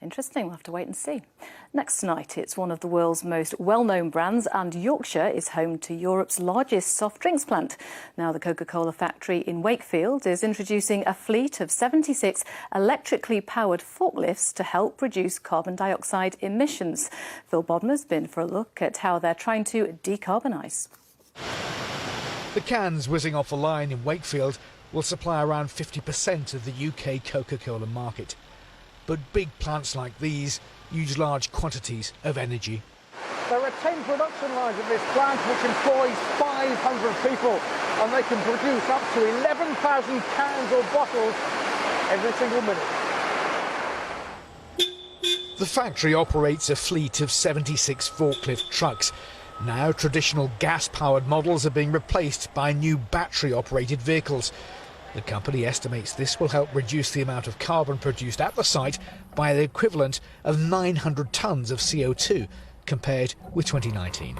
Interesting, we'll have to wait and see. Next tonight, it's one of the world's most well known brands, and Yorkshire is home to Europe's largest soft drinks plant. Now, the Coca Cola factory in Wakefield is introducing a fleet of 76 electrically powered forklifts to help reduce carbon dioxide emissions. Phil Bodmer's been for a look at how they're trying to decarbonise. The cans whizzing off the line in Wakefield will supply around 50% of the UK Coca Cola market. But big plants like these use large quantities of energy. There are 10 production lines at this plant which employs 500 people and they can produce up to 11,000 cans or bottles every single minute. The factory operates a fleet of 76 forklift trucks. Now traditional gas-powered models are being replaced by new battery-operated vehicles. The company estimates this will help reduce the amount of carbon produced at the site by the equivalent of 900 tonnes of CO2 compared with 2019.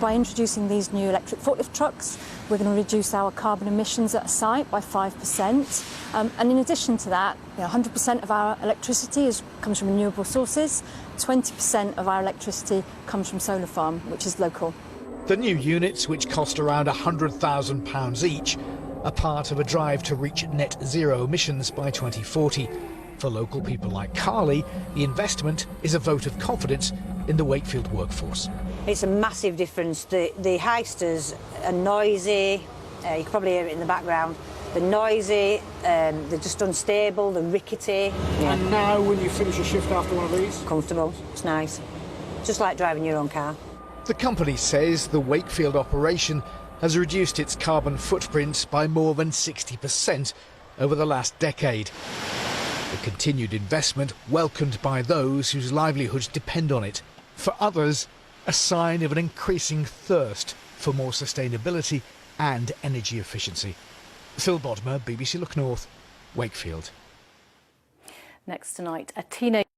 By introducing these new electric forklift trucks, we're going to reduce our carbon emissions at a site by 5%. Um, and in addition to that, you know, 100% of our electricity is, comes from renewable sources, 20% of our electricity comes from solar farm, which is local. The new units, which cost around £100,000 each, are part of a drive to reach net zero emissions by 2040. For local people like Carly, the investment is a vote of confidence in the Wakefield workforce. It's a massive difference. The, the heisters are noisy, uh, you can probably hear it in the background. They're noisy, um, they're just unstable, they're rickety. Yeah. And now when you finish a shift after one of these? Comfortable, it's nice. Just like driving your own car. The company says the Wakefield operation has reduced its carbon footprint by more than 60% over the last decade. The continued investment welcomed by those whose livelihoods depend on it. For others, a sign of an increasing thirst for more sustainability and energy efficiency. Phil Bodmer, BBC Look North, Wakefield. Next tonight, a teenage